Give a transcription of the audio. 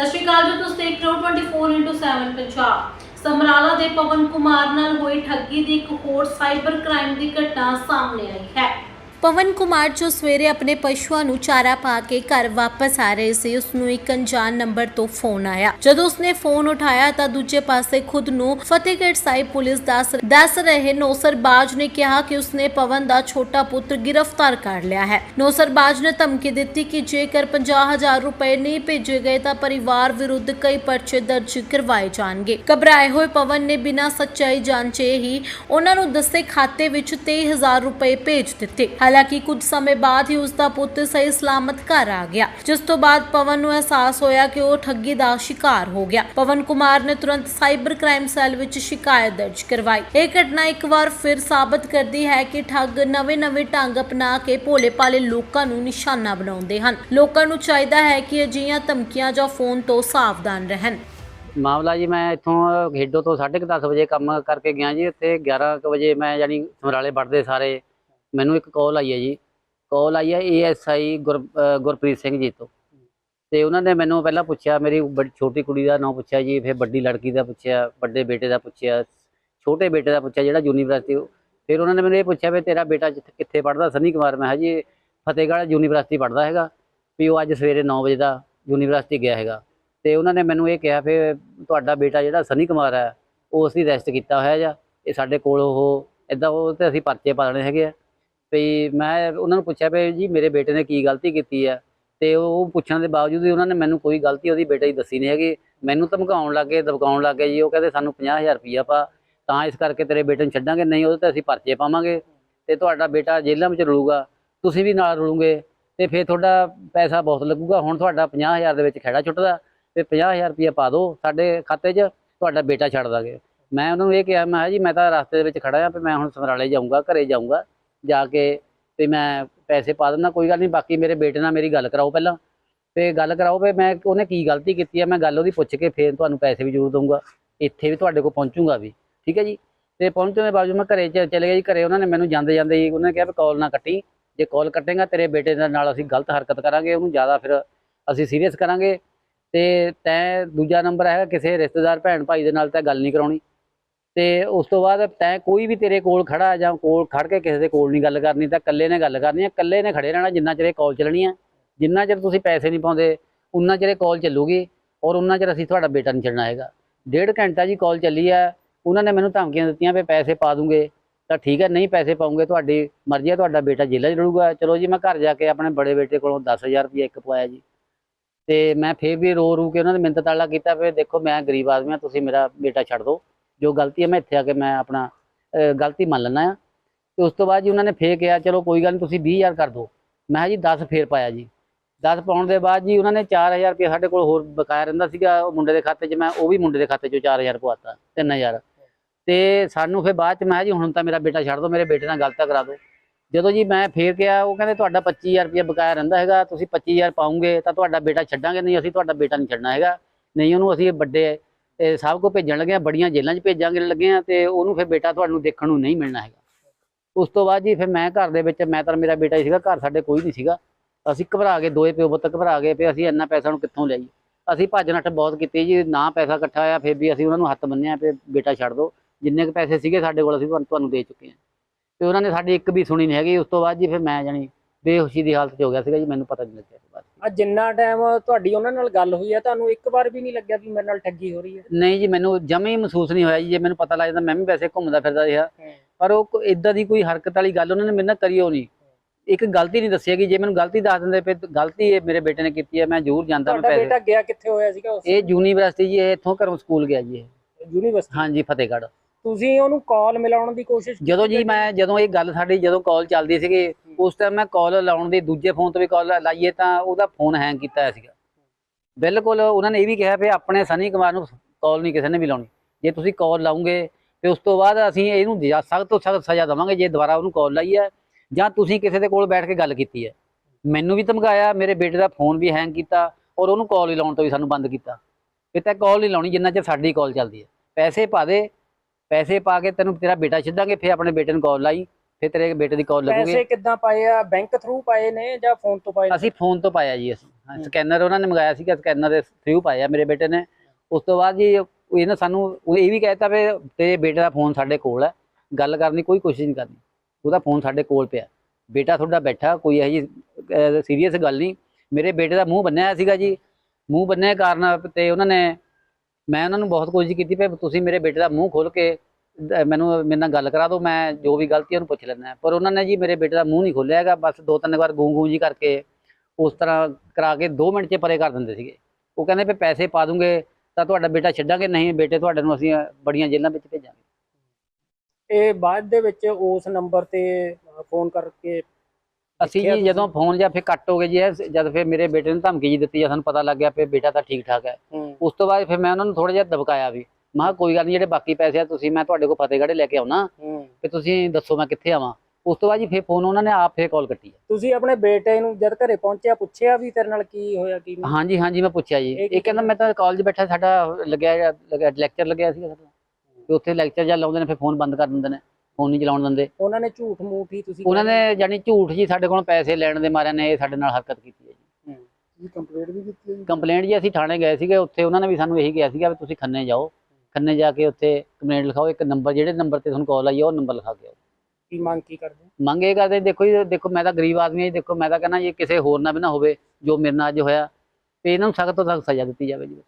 ਸਤਿ ਸ਼੍ਰੀ ਅਕਾਲ ਜੀ, ਤੁਸੀਂ ਦੇਖ ਰਹੇ ਹੋ 24/7 ਪੰਜਾਬ। ਸਮਰਾਲਾ ਦੇ ਪਵਨ ਕੁਮਾਰ ਨਾਲ ਹੋਈ ਠੱਗੀ ਦੀ ਇੱਕ ਹੋਰ ਸਾਈਬਰ ਕ੍ਰਾਈਮ ਦੀ ਘਟਨਾ ਸਾਹਮਣੇ ਆਈ ਹੈ। ਪਵਨ ਕੁਮਾਰ ਜੋ ਸਵੇਰੇ ਆਪਣੇ ਪਸ਼ੂਆਂ ਨੂੰ ਚਾਰਾ ਪਾ ਕੇ ਘਰ ਵਾਪਸ ਆ ਰਹੇ ਸੀ ਉਸ ਨੂੰ ਇੱਕ ਅਣਜਾਣ ਨੰਬਰ ਤੋਂ ਫੋਨ ਆਇਆ। ਜਦੋਂ ਉਸਨੇ ਫੋਨ ਉਠਾਇਆ ਤਾਂ ਦੂਜੇ ਪਾਸੇ ਖੁਦ ਨੂੰ ਫਤਿਹਗੜ੍ਹ ਸਾਹਿਬ ਪੁਲਿਸ ਦੱਸ ਦੱਸ ਰਹੇ ਨੌਸਰਬਾਜ ਨੇ ਕਿਹਾ ਕਿ ਉਸਨੇ ਪਵਨ ਦਾ ਛੋਟਾ ਪੁੱਤਰ ਗ੍ਰਿਫਤਾਰ ਕਰ ਲਿਆ ਹੈ। ਨੌਸਰਬਾਜ ਨੇ ਧਮਕੀ ਦਿੱਤੀ ਕਿ ਜੇਕਰ 50000 ਰੁਪਏ ਨਹੀਂ ਭੇਜੇ ਗਏ ਤਾਂ ਪਰਿਵਾਰ ਵਿਰੁੱਧ ਕਈ ਪਰਚੇ ਦਰਜ ਕਰਵਾਏ ਜਾਣਗੇ। ਘਬਰਾਏ ਹੋਏ ਪਵਨ ਨੇ ਬਿਨਾਂ ਸੱਚਾਈ ਜਾਂਚੇ ਹੀ ਉਹਨਾਂ ਨੂੰ ਦੱਸੇ ਖਾਤੇ ਵਿੱਚ 23000 ਰੁਪਏ ਭੇਜ ਦਿੱਤੇ। ਹਾਲਾਂਕਿ ਕੁਝ ਸਮੇਂ ਬਾਅਦ ਹੀ ਉਸ ਦਾ ਪੁੱਤ ਸਹੀ ਸਲਾਮਤ ਘਰ ਆ ਗਿਆ, ਜਿਸ ਤੋਂ ਬਾਅਦ ਪਵਨ ਨੂੰ ਅਹਿਸਾਸ ਹੋਇਆ ਕਿ ਉਹ ਠੱਗੀ ਦਾ ਸ਼ਿਕਾਰ ਹੋ ਗਿਆ। ਪਵਨ ਕੁਮਾਰ ਨੇ ਤੁਰੰਤ ਸਾਈਬਰ ਕ੍ਰਾਈਮ ਸੈੱਲ ਵਿੱਚ ਸ਼ਿਕਾਇਤ ਦਰਜ ਕਰਵਾਈ। ਇਹ ਘਟਨਾ ਇੱਕ ਵਾਰ ਫਿਰ ਸਾਬਤ ਕਰਦੀ ਹੈ ਕਿ ਠੱਗ ਨਵੇਂ-ਨਵੇਂ ਢੰਗ ਅਪਣਾ ਕੇ ਭੋਲੇ-ਭਾਲੇ ਲੋਕਾਂ ਨੂੰ ਨਿਸ਼ਾਨਾ ਬਣਾਉਂਦੇ ਹਨ। ਲੋਕਾਂ ਨੂੰ ਚਾਹੀਦਾ ਹੈ ਕਿ ਅਜਿਹੀਆਂ ਧਮਕੀਆਂ ਜਾਂ ਫੋਨ ਤੋਂ ਸਾਵਧਾਨ ਰਹਿਣ। ਮਾਮਲਾ ਜੀ, ਮੈਂ ਇੱਥੋਂ ਖੇਡੋ ਤੋਂ 10:30 ਵਜੇ ਕੰਮ ਕਰਕੇ ਗਿਆ ਜੀ, ਉੱਥੇ 11 ਵਜੇ ਮੈਂ ਯਾਨੀ ਸਮਰਾਲੇ ਵੜਦੇ ਸਾਰੇ ਮੈਨੂੰ ਇੱਕ ਕਾਲ ਆਈ ਹੈ ਜੀ। ਕਾਲ ਆਈ ਹੈ ਏਐਸਆਈ ਗੁਰਪ੍ਰੀਤ ਸਿੰਘ ਜੀ ਤੋਂ। ਤੇ ਉਹਨਾਂ ਨੇ ਮੈਨੂੰ ਪਹਿਲਾਂ ਪੁੱਛਿਆ, ਮੇਰੀ ਬੜੀ ਛੋਟੀ ਕੁੜੀ ਦਾ ਨਾਮ ਪੁੱਛਿਆ ਜੀ, ਫਿਰ ਵੱਡੀ ਲੜਕੀ ਦਾ ਪੁੱਛਿਆ, ਵੱਡੇ ਬੇਟੇ ਦਾ ਪੁੱਛਿਆ, ਛੋਟੇ ਬੇਟੇ ਦਾ ਪੁੱਛਿਆ, ਜਿਹੜਾ ਯੂਨੀਵਰਸਿਟੀ ਫਿਰ ਉਹਨਾਂ ਨੇ ਮੈਨੂੰ ਇਹ ਪੁੱਛਿਆ ਵੀ ਤੇਰਾ ਬੇਟਾ ਜਿੱਥੇ, ਕਿੱਥੇ ਪੜ੍ਹਦਾ? ਸਨੀ ਕੁਮਾਰ। ਮੈਂ ਕਿਹਾ ਜੀ, ਫਤਿਹਗੜ੍ਹ ਯੂਨੀਵਰਸਿਟੀ ਪੜ੍ਹਦਾ ਹੈਗਾ, ਵੀ ਉਹ ਅੱਜ ਸਵੇਰੇ 9 ਵਜੇ ਦਾ ਯੂਨੀਵਰਸਿਟੀ ਗਿਆ ਹੈਗਾ। ਤੇ ਉਹਨਾਂ ਨੇ ਮੈਨੂੰ ਇਹ ਕਿਹਾ ਵੀ ਤੁਹਾਡਾ ਬੇਟਾ ਜਿਹੜਾ ਸਨੀ ਕੁਮਾਰ ਹੈ, ਉਹ ਅਸੀਂ ਰੈਸਟ ਕੀਤਾ ਹੋਇਆ ਜਾਂ, ਇਹ ਸਾਡੇ ਕੋਲ ਉਹ ਇਦਾਂ ਉਹ ਤੇ ਅਸੀਂ ਪਰਚੇ ਪਾ ਲੈਣੇ ਹੈਗੇ ਆ। ਵੀ ਮੈਂ ਉਹਨਾਂ ਨੂੰ ਪੁੱਛਿਆ ਵੀ ਜੀ ਮੇਰੇ ਬੇਟੇ ਨੇ ਕੀ ਗਲਤੀ ਕੀਤੀ ਹੈ ਤੇ ਉਹ ਪੁੱਛਣ ਦੇ ਬਾਵਜੂਦ ਵੀ ਉਹਨਾਂ ਨੇ ਮੈਨੂੰ ਕੋਈ ਗਲਤੀ ਉਹਦੀ ਬੇਟੇ ਦੀ ਦੱਸੀ ਨਹੀਂ ਹੈਗੀ। ਮੈਨੂੰ ਧਮਕਾਉਣ ਲੱਗੇ ਦਬਕਾਉਣ ਲੱਗੇ ਜੀ। ਉਹ ਕਹਿੰਦੇ ਸਾਨੂੰ 50000 ਰੁਪਈਆ ਪਾ। ਤਾਂ ਇਸ ਕਰਕੇ ਤੇਰੇ ਬੇਟੇ ਨੂੰ ਛੱਡਾਂਗੇ। ਨਹੀਂ, ਉਹਦੇ ਤੇ ਅਸੀਂ ਪਰਚੇ ਪਾਵਾਂਗੇ। ਤੇ ਤੁਹਾਡਾ ਬੇਟਾ ਜੇਲ੍ਹਾਂ ਵਿੱਚ ਰਲੂਗਾ। ਤੁਸੀਂ ਵੀ ਨਾਲ ਰਲੂਗੇ। ਤੇ ਫਿਰ ਤੁਹਾਡਾ ਪੈਸਾ ਬਹੁਤ ਲੱਗੂਗਾ। ਹੁਣ ਤੁਹਾਡਾ 50000 ਦੇ ਵਿੱਚ ਖਹਿੜਾ ਛੁੱਟਦਾ। ਤੇ 50000 ਰੁਪਈਆ ਪਾ ਦਿਓ ਸਾਡੇ ਖਾਤੇ 'ਚ। ਤੁਹਾਡਾ ਬੇਟਾ ਛੱਡ ਦਾਂਗੇ। ਮੈਂ ਉਹਨਾਂ ਨੂੰ ਇਹ ਕਿਹਾ, ਮੈਂ ਕਿਹਾ ਜੀ, ਮੈਂ ਤਾਂ ਰਸਤੇ ਦੇ ਵਿੱਚ ਖੜਾ ਆ ਵੀ ਮੈਂ ਹੁਣ ਸਮਰਾਲੇ ਜਾਊਂਗਾ, ਘਰੇ ਜਾਊਂਗਾ। ਜਾ ਕੇ ਤੇ ਮੈਂ ਪੈਸੇ ਪਾ ਦਿੰਦਾ, ਕੋਈ ਗੱਲ ਨਹੀਂ, ਬਾਕੀ ਮੇਰੇ ਬੇਟੇ ਨਾਲ ਮੇਰੀ ਗੱਲ ਕਰਾਓ ਪਹਿਲਾਂ। ਤੇ ਗੱਲ ਕਰਾਓ ਵੀ ਮੈਂ ਉਹਨੇ ਕੀ ਗਲਤੀ ਕੀਤੀ ਹੈ ਮੈਂ ਗੱਲ ਉਹਦੀ ਪੁੱਛ ਕੇ ਫੇਰ ਤੁਹਾਨੂੰ ਪੈਸੇ ਵੀ ਜ਼ਰੂਰ ਦਊਂਗਾ। ਇੱਥੇ ਵੀ ਤੁਹਾਡੇ ਕੋਲ ਪਹੁੰਚੂਗਾ ਵੀ, ਠੀਕ ਹੈ ਜੀ? ਤੇ ਪਹੁੰਚਣ ਦੇ ਬਾਵਜੂਦ ਮੈਂ ਘਰੇ ਚ- ਚਲੇ ਗਿਆ ਜੀ, ਘਰੇ ਉਹਨਾਂ ਨੇ ਮੈਨੂੰ ਜਾਂਦੇ ਜਾਂਦੇ ਹੀ ਉਹਨਾਂ ਨੇ ਕਿਹਾ ਵੀ ਕਾਲ ਨਾ ਕੱਟੀ। ਜੇ ਕਾਲ ਕੱਟੇਗਾ ਤੇਰੇ ਬੇਟੇ ਦੇ ਨਾਲ ਅਸੀਂ ਗਲਤ ਹਰਕਤ ਕਰਾਂਗੇ, ਉਹਨੂੰ ਜ਼ਿਆਦਾ ਫਿਰ ਅਸੀਂ ਸੀਰੀਅਸ ਕਰਾਂਗੇ। ਤੇ ਤੈਂ ਦੂਜਾ ਨੰਬਰ ਹੈਗਾ, ਕਿਸੇ ਰਿਸ਼ਤੇਦਾਰ ਭੈਣ ਭਾਈ ਦੇ ਨਾਲ ਤਾਂ ਗੱਲ ਨਹੀਂ ਕਰਾਉਣੀ। ਤੇ ਉਸ ਤੋਂ ਬਾਅਦ ਤੈਂ ਕੋਈ ਵੀ ਤੇਰੇ ਕੋਲ ਖੜਾ ਜਾਂ ਕੋਲ ਖੜ ਕੇ ਕਿਸੇ ਦੇ ਕੋਲ ਨਹੀਂ ਗੱਲ ਕਰਨੀ, ਤਾਂ ਇਕੱਲੇ ਨੇ ਗੱਲ ਕਰਨੀ ਹੈ। ਇਕੱਲੇ ਨੇ ਖੜੇ ਰਹਿਣਾ, ਜਿੰਨਾ ਚਿਰ ਇਹ ਕਾਲ ਚੱਲਣੀ ਹੈ। ਜਿੰਨਾ ਚਿਰ ਤੁਸੀਂ ਪੈਸੇ ਨਹੀਂ ਪਾਉਂਦੇ, ਉਨਾ ਚਿਰ ਇਹ ਕਾਲ ਚੱਲੂਗੀ ਔਰ ਉਨਾ ਚਿਰ ਅਸੀਂ ਤੁਹਾਡਾ ਬੇਟਾ ਨਹੀਂ ਛੱਡਣਾ ਹੈਗਾ। ਡੇਢ ਘੰਟਾ ਜੀ ਕਾਲ ਚੱਲੀ ਹੈ ਉਹਨਾਂ ਨੇ ਮੈਨੂੰ ਧਮਕੀਆਂ ਦਿੱਤੀਆਂ ਵੀ ਪੈਸੇ ਪਾ ਦੂੰਗੇ। ਤਾਂ ਠੀਕ ਹੈ, ਨਹੀਂ ਪੈਸੇ ਪਾਉਂਗੇ, ਤੁਹਾਡੀ ਮਰਜ਼ੀ ਹੈ, ਤੁਹਾਡਾ ਬੇਟਾ ਜੇਲ੍ਹਾਂ 'ਚ ਰਹੂਗਾ ਚਲੋ ਜੀ, ਮੈਂ ਘਰ ਜਾ ਕੇ ਆਪਣੇ ਬੜੇ ਬੇਟੇ ਕੋਲੋਂ 10000 ਰੁਪਏ ਇੱਕ ਪਵਾਇਆ ਜੀ। ਤੇ ਮੈਂ ਫੇਰ ਵੀ ਰੋ ਰੂ ਕੇ ਉਹਨਾਂ ਨੇ ਮਿੰਤ ਤਾਲਾ ਕੀਤਾ ਵੀ ਦੇਖੋ ਮੈਂ ਗਰੀਬ ਆਦਮੀ ਹਾਂ, ਤੁਸੀਂ ਮੇਰਾ ਬੇਟਾ ਛੱਡ ਦਿਓ। ਜੋ ਗਲਤੀ ਹੈ, ਮੈਂ ਇੱਥੇ ਆ ਕੇ ਮੈਂ ਆਪਣਾ ਗਲਤੀ ਮੰਨ ਲੈਣਾ ਆ ਤੇ ਉਸ ਤੋਂ ਬਾਅਦ ਜੀ ਉਹਨਾਂ ਨੇ ਫੇਰ ਕਿਹਾ, ਚਲੋ ਕੋਈ ਗੱਲ ਨਹੀਂ ਤੁਸੀਂ 20000 ਕਰ ਦਿਓ। ਮੈਂ ਕਿਹਾ ਜੀ 10 ਫੇਰ ਪਾਇਆ ਜੀ। 10 ਪਾਉਣ ਦੇ ਬਾਅਦ ਜੀ ਉਹਨਾਂ ਨੇ 4000 ਰੁਪਏ ਸਾਡੇ ਕੋਲ ਹੋਰ ਬਕਾਇਆ ਰਹਿੰਦਾ ਸੀਗਾ, ਉਹ ਮੁੰਡੇ ਦੇ ਖਾਤੇ 'ਚ। ਮੈਂ ਉਹ ਵੀ ਮੁੰਡੇ ਦੇ ਖਾਤੇ 'ਚੋਂ 4000 ਪਵਾਤਾ 3000 ਤੇ ਸਾਨੂੰ ਫਿਰ ਬਾਅਦ 'ਚ ਮੈਂ ਕਿਹਾ ਜੀ, ਹੁਣ ਤਾਂ ਮੇਰਾ ਬੇਟਾ ਛੱਡ ਦਿਓ, ਮੇਰੇ ਬੇਟੇ ਨਾਲ ਗੱਲ ਕਰਾ ਦਿਓ। ਜਦੋਂ ਜੀ ਮੈਂ ਫੇਰ ਕਿਹਾ, ਉਹ ਕਹਿੰਦੇ, ਤੁਹਾਡਾ 25000 ਰੁਪਏ ਬਕਾਇਆ ਰਹਿੰਦਾ ਹੈਗਾ, ਤੁਸੀਂ 25000 ਪਾਉਂਗੇ ਤਾਂ ਤੁਹਾਡਾ ਬੇਟਾ ਛੱਡਾਂਗੇ, ਨਹੀਂ, ਅਸੀਂ ਤੁਹਾਡਾ ਬੇਟਾ ਨਹੀਂ ਛੱਡਣਾ ਹੈਗਾ। ਨਹੀਂ, ਉਹਨੂੰ ਅਸੀਂ ਵੱਡੇ ਇਹ ਸਭ ਕੋ ਭੇਜਣ ਲੱਗੇ ਆ, ਬੜੀਆਂ ਜੇਲ੍ਹਾਂ 'ਚ ਭੇਜਾਂਗੇ ਲੱਗੇ ਆ ਤੇ ਉਹਨੂੰ ਫਿਰ ਬੇਟਾ ਤੁਹਾਨੂੰ ਦੇਖਣ ਨੂੰ ਨਹੀਂ ਮਿਲਣਾ ਹੈਗਾ। ਉਸ ਤੋਂ ਬਾਅਦ ਜੀ ਫਿਰ ਮੈਂ ਘਰ ਦੇ ਵਿੱਚ, ਮੈਂ ਤਾਂ ਮੇਰਾ ਬੇਟਾ ਹੀ ਸੀਗਾ, ਘਰ ਸਾਡੇ ਕੋਈ ਨਹੀਂ ਸੀਗਾ। ਅਸੀਂ ਘਬਰਾ ਗਏ, ਦੋਏ ਪਿਓ ਪੁੱਤ ਘਬਰਾ ਗਏ ਵੀ ਅਸੀਂ ਇੰਨਾ ਪੈਸਾ ਨੂੰ ਕਿੱਥੋਂ ਲਿਆਈਏ? ਅਸੀਂ ਭੱਜ ਨੱਠ ਬਹੁਤ ਕੀਤੀ ਜੀ, ਨਾ ਪੈਸਾ ਇਕੱਠਾ ਹੋਇਆ, ਫਿਰ ਵੀ ਅਸੀਂ ਉਹਨਾਂ ਨੂੰ ਹੱਥ ਮੰਨਿਆ ਵੀ ਬੇਟਾ ਛੱਡ ਦਿਓ ਜਿੰਨੇ ਕੁ ਪੈਸੇ ਸੀਗੇ ਸਾਡੇ ਕੋਲ ਅਸੀਂ ਤੁਹਾਨੂੰ ਦੇ ਚੁੱਕੇ ਹਾਂ। ਤੇ ਉਹਨਾਂ ਨੇ ਸਾਡੀ ਇੱਕ ਵੀ ਸੁਣੀ ਨਹੀਂ ਹੈਗੀ। ਉਸ ਤੋਂ ਬਾਅਦ ਜੀ ਫਿਰ ਮੈਂ ਜਾਣੀ ਬੇਹੋਸ਼ੀ ਦੀ ਹਾਲਤ 'ਚ ਹੋ ਗਿਆ ਸੀਗਾ ਜੀ, ਮੈਨੂੰ ਪਤਾ ਨਹੀਂ ਲੱਗਿਆ। ਆ ਜਿੰਨਾ ਟਾਈਮ ਤੁਹਾਡੀ ਉਹਨਾਂ ਨਾਲ ਗੱਲ ਹੋਈ ਹੈ ਤੁਹਾਨੂੰ ਇੱਕ ਵਾਰ ਵੀ ਨਹੀਂ ਲੱਗਿਆ ਵੀ ਮੇਰੇ ਨਾਲ ਠੱਗੀ ਹੋ ਰਹੀ ਹੈ? ਨਹੀਂ ਜੀ ਮੈਨੂੰ ਜਮੇ ਹੀ ਮਹਿਸੂਸ ਨਹੀਂ ਹੋਇਆ ਜੀ ਜੇ ਮੈਨੂੰ ਪਤਾ ਲੱਗ ਜਾਂਦਾ ਮੈਂ ਵੀ ਵੈਸੇ ਘੁੰਮਦਾ ਫਿਰਦਾ ਰਿਹਾ। ਪਰ ਉਹ ਇਦਾਂ ਦੀ ਕੋਈ ਹਰਕਤ ਵਾਲੀ ਗੱਲ ਉਹਨਾਂ ਨੇ ਮੇਰੇ ਨਾਲ ਕਰੀ ਨਹੀਂ ਇੱਕ ਗਲਤੀ ਨਹੀਂ ਦੱਸੀ ਹੈਗੀ ਜੇ ਮੈਨੂੰ ਗਲਤੀ ਦੱਸ ਦਿੰਦੇ ਫਿਰ ਗਲਤੀ ਇਹ ਮੇਰੇ ਬੇਟੇ ਨੇ ਕੀਤੀ ਹੈ ਮੈਂ ਜ਼ਰੂਰ ਜਾਂਦਾ ਮੈਂ ਤੁਹਾਡਾ ਪੈਸੇ ਬੇਟਾ ਗਿਆ ਕਿੱਥੇ ਹੋਇਆ ਸੀਗਾ ਉਸ ਇਹ ਯੂਨੀਵਰਸਿਟੀ ਜੀ ਇਹ ਇੱਥੋਂ ਘਰੋਂ ਸਕੂਲ ਗਿਆ ਜੀ ਇਹ। ਯੂਨੀਵਰਸਿਟੀ? ਹਾਂਜੀ ਫਤਿਹਗੜ੍ਹ। ਤੁਸੀਂ ਉਹਨੂੰ ਕਾਲ ਮਿਲਾਉਣ ਦੀ ਕੋਸ਼ਿਸ਼ ਜਦੋਂ ਜੀ ਕਿ- ਮੈਂ ਜਦੋਂ ਇਹ ਗੱਲ ਸਾਡੀ ਜਦੋਂ ਕਾਲ ਚੱਲਦੀ ਸੀਗੀ ਉਸ ਟਾਈਮ ਮੈਂ ਕਾਲ ਲਾਉਣ ਦੀ, ਦੂਜੇ ਫੋਨ ਤੋਂ ਵੀ ਕਾਲ ਲਾਈਏ ਤਾਂ ਉਹਦਾ ਫੋਨ ਹੈਂਗ ਕੀਤਾ ਹੋਇਆ ਸੀਗਾ। ਬਿਲਕੁਲ ਉਹਨਾਂ ਨੇ ਇਹ ਵੀ ਕਿਹਾ ਵੀ ਆਪਣੇ ਸਨੀ ਕੁਮਾਰ ਨੂੰ ਕਾਲ ਨਹੀਂ, ਕਿਸੇ ਨੇ ਵੀ ਲਾਉਣੀ। ਜੇ ਤੁਸੀਂ ਕਾਲ ਲਾਉਂਗੇ, ਤੇ ਉਸ ਤੋਂ ਬਾਅਦ ਅਸੀਂ ਇਹਨੂੰ ਸਖਤ ਤੋਂ ਸਖਤ ਸਜ਼ਾ ਦੇਵਾਂਗੇ ਜੇ ਦੁਬਾਰਾ ਉਹਨੂੰ ਕਾਲ ਲਾਈ ਹੈ ਜਾਂ ਤੁਸੀਂ ਕਿਸੇ ਦੇ ਕੋਲ ਬੈਠ ਕੇ ਗੱਲ ਕੀਤੀ ਹੈ। ਮੈਨੂੰ ਵੀ ਧਮਕਾਇਆ, ਮੇਰੇ ਬੇਟੇ ਦਾ ਫੋਨ ਵੀ ਹੈਂਗ ਕੀਤਾ ਔਰ ਉਹਨੂੰ ਕਾਲ ਹੀ ਲਾਉਣ ਤੋਂ ਵੀ ਸਾਨੂੰ ਬੰਦ ਕੀਤਾ। ਵੀ ਤਾਂ ਕਾਲ ਨਹੀਂ ਲਾਉਣੀ, ਜਿੰਨਾ ਚਿਰ ਸਾਡੀ ਕਾਲ ਚੱਲਦੀ ਹੈ। ਪੈਸੇ ਪਾ ਦੇ, ਪੈਸੇ ਪਾ ਕੇ ਤੈਨੂੰ ਤੇਰਾ ਬੇਟਾ ਛੱਡਾਂਗੇ, ਫਿਰ ਆਪਣੇ ਬੇਟੇ ਨੂੰ ਕਾਲ ਲਾਈ। ਫਿਰ ਤੇਰੇ ਬੇਟੇ ਦੀ ਕਾਲ ਲੱਗੂਗੀ। ਪੈਸੇ ਕਿੱਦਾਂ ਪਾਏ ਆ? ਬੈਂਕ ਥਰੂ ਪਾਏ ਨੇ ਜਾਂ ਫੋਨ ਤੋਂ ਪਾਏ ਨੇ? ਅਸੀਂ ਫੋਨ ਤੋਂ ਪਾਇਆ ਜੀ ਅਸੀਂ। ਸਕੈਨਰ ਉਹਨਾਂ ਨੇ ਮੰਗਾਇਆ ਸੀਗਾ ਸਕੈਨਰ ਦੇ ਥਰੂ ਪਾਇਆ ਮੇਰੇ ਬੇਟੇ ਨੇ। ਉਸ ਤੋਂ ਬਾਅਦ ਜੀ ਇਹਨਾਂ ਸਾਨੂੰ ਉਹ ਇਹ ਵੀ ਕਹਿਤਾ ਵੀ ਤੇਰੇ ਬੇਟੇ ਦਾ ਫੋਨ ਸਾਡੇ ਕੋਲ ਹੈ ਗੱਲ ਕਰਨ ਦੀ ਕੋਈ ਕੋਸ਼ਿਸ਼ ਨਹੀਂ ਕਰਨੀ। ਉਹਦਾ ਫੋਨ ਸਾਡੇ ਕੋਲ ਪਿਆ। ਬੇਟਾ ਤੁਹਾਡਾ ਬੈਠਾ ਕੋਈ ਇਹੋ ਜੀ ਸੀਰੀਅਸ ਗੱਲ ਨਹੀਂ। ਮੇਰੇ ਬੇਟੇ ਦਾ ਮੂੰਹ ਬੰਨਿਆ ਹੋਇਆ ਸੀਗਾ ਜੀ। ਮੂੰਹ ਬੰਨਿਆ ਕਾਰਨ ਤੇ ਉਹਨਾਂ ਨੇ ਮੈਂ ਉਹਨਾਂ ਨੂੰ ਬਹੁਤ ਕੋਸ਼ਿਸ਼ ਕੀਤੀ ਵੀ ਤੁਸੀਂ ਮੇਰੇ ਬੇਟੇ ਦਾ ਮੂੰਹ ਖੋਲ ਕੇ ਮੈਨੂੰ ਮੇਰੇ ਨਾਲ ਗੱਲ ਕਰਾ ਦਿਓ ਮੈਂ ਜੋ ਵੀ ਗਲਤੀ ਉਹਨੂੰ ਪੁੱਛ ਲੈਂਦਾ ਪਰ ਉਹਨਾਂ ਨੇ ਜੀ ਮੇਰੇ ਬੇਟੇ ਦਾ ਮੂੰਹ ਨਹੀਂ ਖੋਲਿਆ ਹੈਗਾ ਬਸ ਦੋ ਤਿੰਨ ਵਾਰ ਗੂੰ ਗੂੰ ਜੀ ਕਰਕੇ ਉਸ ਤਰ੍ਹਾਂ ਕਰਾ ਕੇ 2 ਮਿੰਟ 'ਚ ਪਰੇ ਕਰ ਦਿੰਦੇ ਸੀਗੇ। ਉਹ ਕਹਿੰਦੇ ਵੀ ਪੈਸੇ ਪਾ ਦੂੰਗੇ ਤਾਂ ਤੁਹਾਡਾ ਬੇਟਾ ਛੱਡਾਂਗੇ ਨਹੀਂ ਬੇਟੇ ਤੁਹਾਡੇ ਨੂੰ ਅਸੀਂ ਬੜੀਆਂ ਜੇਲ੍ਹਾਂ ਵਿੱਚ ਭੇਜਾਂਗੇ। ਇਹ ਬਾਅਦ ਦੇ ਵਿੱਚ ਉਸ ਨੰਬਰ ਤੇ ਫੋਨ ਕਰਕੇ ਅਸੀਂ ਜੀ ਜਦੋਂ ਫੋਨ ਜਾਂ ਫਿਰ ਕੱਟ ਹੋ ਗਏ ਜੀ ਜਦ ਫਿਰ ਮੇਰੇ ਬੇਟੇ ਨੂੰ ਧਮਕੀ ਜੀ ਦਿੱਤੀ ਜਾਂ ਸਾਨੂੰ ਪਤਾ ਲੱਗ ਗਿਆ ਵੀ ਬੇਟਾ ਤਾਂ ਠੀਕ ਠਾਕ ਹੂੰ। ਉਸ ਤੋਂ ਬਾਅਦ ਫਿਰ ਮੈਂ ਉਹਨਾਂ ਨੂੰ ਥੋੜਾ ਜਿਹਾ ਦਬਕਾਇਆ ਵੀ। ਮੈਂ ਕਿਹਾ ਕੋਈ ਗੱਲ ਨਹੀਂ ਜਿਹੜੇ ਬਾਕੀ ਪੈਸੇ ਆ ਤੁਸੀਂ ਮੈਂ ਤੁਹਾਡੇ ਕੋਲ ਫਤਿਹਗੜ੍ਹ ਲੈ ਕੇ ਆਉਣਾ। ਤੇ ਤੁਸੀਂ ਦੱਸੋ ਮੈਂ ਕਿੱਥੇ ਆਵਾਂ। ਉਸ ਤੋਂ ਬਾਅਦ ਜੀ ਫਿਰ ਫੋਨ ਉਹਨਾਂ ਨੇ ਆਪ ਫੇਰ ਕਾਲ ਕੱਟੀ ਤੁਸੀਂ ਆਪਣੇ ਬੇਟੇ ਨੂੰ ਜਦ ਘਰੇ ਪਹੁੰਚਿਆ ਪੁੱਛਿਆ ਵੀ ਤੇਰੇ ਨਾਲ ਕੀ ਹੋਇਆ ਕੀ ਨਹੀਂ? ਹਾਂਜੀ ਹਾਂਜੀ ਮੈਂ ਪੁੱਛਿਆ ਜੀ। ਇਹ ਕਹਿੰਦਾ ਮੈਂ ਤਾਂ ਕਾਲਜ ਬੈਠਾ ਸਾਡਾ ਲੱਗਿਆ ਲੱਗਿਆ ਲੈਕਚਰ ਲੱਗਿਆ ਸੀਗਾ ਸਾਡਾ। ਤੇ ਉੱਥੇ ਲੈਕਚਰ ਜਾਂ ਲਾਉਂਦੇ ਨੇ ਫਿਰ ਫੋਨ ਬੰਦ ਕਰ ਦਿੰਦੇ ਨੇ। ਫੋਨ ਨਹੀਂ ਚਲਾਉਣ ਦਿੰਦੇ। ਉਹਨਾਂ ਨੇ ਝੂਠ ਮੂਠ ਹੀ ਤੁਸੀਂ ਉਹਨਾਂ ਨੇ ਜਾਨੀ ਝੂਠ ਜੀ ਸਾਡੇ ਕੋਲੋਂ ਪੈਸੇ ਲੈਣ ਦੇ ਮਾਰਿਆਂ ਨੇ ਇਹ ਸਾਡੇ ਨਾਲ ਹਰਕਤ ਕੀਤੀ ਹੈ ਜੀ। ਕੰਪਲੀਟ ਵੀ ਕੀਤੀ ਹੈ ਕੰਪਲੇਂਟ ਜੀ ਅਸੀਂ ਥਾਣੇ ਗਏ ਸੀਗੇ ਉੱਥੇ ਉਹਨਾਂ ਨੇ ਵੀ ਸਾਨੂੰ ਇਹੀ ਕਿਹਾ ਸੀਗਾ ਵੀ ਤੁਸੀਂ ਖੰਨੇ ਜਾਓ। ਖੰਨੇ ਜਾ ਕੇ ਉੱਥੇ ਕੰਪਲੇਂਟ ਲਿਖਾਓ ਇੱਕ ਨੰਬਰ ਜਿਹੜੇ ਨੰਬਰ ਤੇ ਤੁਹਾਨੂੰ ਕਾਲ ਆਈ ਹੈ ਉਹ ਨੰਬਰ ਲਿਖਾ ਕੇ ਆਓ। ਕੀ ਮੰਗ ਕੀ ਕਰਦੇ ਮੰਗ ਇਹ ਕਰਦੇ ਦੇਖੋ ਜੀ ਦੇਖੋ ਮੈਂ ਤਾਂ ਗਰੀਬ ਆਦਮੀ ਹਾਂ ਜੀ ਦੇਖੋ ਮੈਂ ਤਾਂ ਕਹਿੰਦਾ ਜੀ ਕਿਸੇ ਹੋਰ ਨਾਲ ਵੀ ਨਾ ਹੋਵੇ ਜੋ ਮੇਰੇ ਨਾਲ ਅੱਜ ਹੋਇਆ ਤੇ ਇਹਨਾਂ ਨੂੰ ਸਖਤ ਤੋਂ ਸਖਤ ਸਜ਼ਾ ਦਿੱਤੀ ਜਾਵੇ ਜੀ।